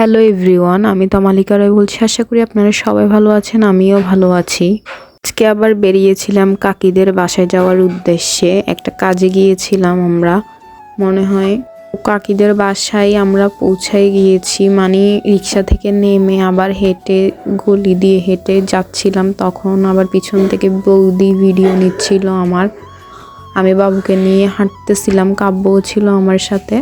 Hello everyone, আমি তমালিকা রায় বলছি। আশা করি আপনারা সবাই ভালো আছেন, আমিও ভালো আছি। আজকে আবার বেরিয়েছিলাম কাকিদের বাসায় যাওয়ার উদ্দেশ্যে। একটা কাজে গিয়েছিলাম আমরা। মনে হয় কাকিদের বাসায় আমরা পৌঁছাই গিয়েছি মানে রিক্সা থেকে নেমে আবার হেঁটে, গলি দিয়ে হেঁটে যাচ্ছিলাম। তখন আবার পিছন থেকে বৌদি ভিডিও নিচ্ছিল আমার। আমি বাবুকে নিয়ে হাঁটতেছিলাম, কাব্যও ছিল আমার সাথে।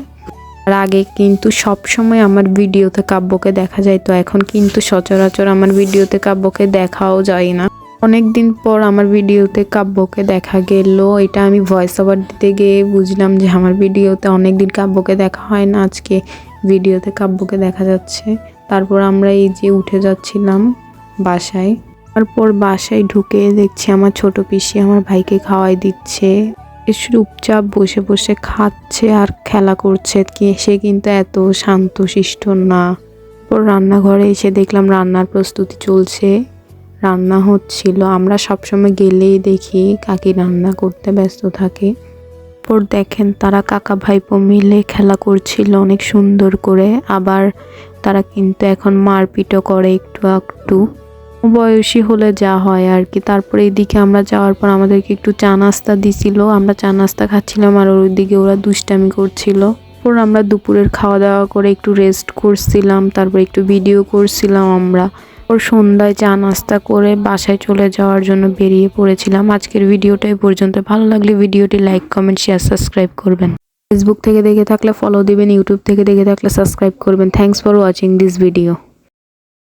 আর আগে কিন্তু সব সময় আমার ভিডিওতে কাব্যকে দেখা যায় তো এখন কিন্তু সচরাচর আমার ভিডিওতে কাব্যকে দেখাও যায় না। অনেক দিন পর আমার ভিডিওতে কাব্যকে দেখা গেল। এটা আমি ভয়েস ওভার দিতে গিয়ে বুঝলাম যে আমার ভিডিওতে অনেক দিন কাব্যকে দেখা হয় না। আজকে ভিডিওতে কাব্যকে দেখা যাচ্ছে। তারপর আমরা এই যে উঠে যাচ্ছিলাম বাসায়। তারপর বাসায় ঢুকে দেখছি আমার ছোট পিসি আমার ভাইকে খাওয়াই দিচ্ছে। চুপচাপ বসে বসে খাচ্ছে আর খেলা করছে। সে কিন্তু এত শান্ত শিষ্ট না। তারপর রান্নাঘরে এসে দেখলাম রান্নার প্রস্তুতি চলছে। রান্না হচ্ছিল। আমরা সবসময় গেলেই দেখি কাকি রান্না করতে ব্যস্ত থাকে। তারপর দেখেন তারা কাকা ভাইপো মিলে খেলা করছিল অনেক সুন্দর করে। আবার তারা কিন্তু এখন মারপিটও করে একটু একটু বয়সী হলে যা হয় আর কি। তারপরে এদিকে আমরা যাওয়ার পর আমাদেরকে একটু চা নাস্তা দিছিল। আমরা চা নাস্তা খাচ্ছিলাম আর ওইদিকে ওরা দুষ্টামি করছিল। তারপর আমরা দুপুরের খাওয়া দাওয়া করে একটু রেস্ট করছিলাম, তারপর একটু ভিডিও করছিলাম আমরা। ওর সন্ধ্যায় চা নাস্তা করে বাসায় চলে যাওয়ার জন্য বেরিয়ে পড়েছিলাম। আজকের ভিডিওটা এই পর্যন্ত। ভালো লাগলে ভিডিওটি লাইক কমেন্ট শেয়ার সাবস্ক্রাইব করবেন। ফেসবুক থেকে দেখে থাকলে ফলো দিবেন ইউটিউব থেকে দেখে থাকলে সাবস্ক্রাইব করবেন। Thanks for watching this video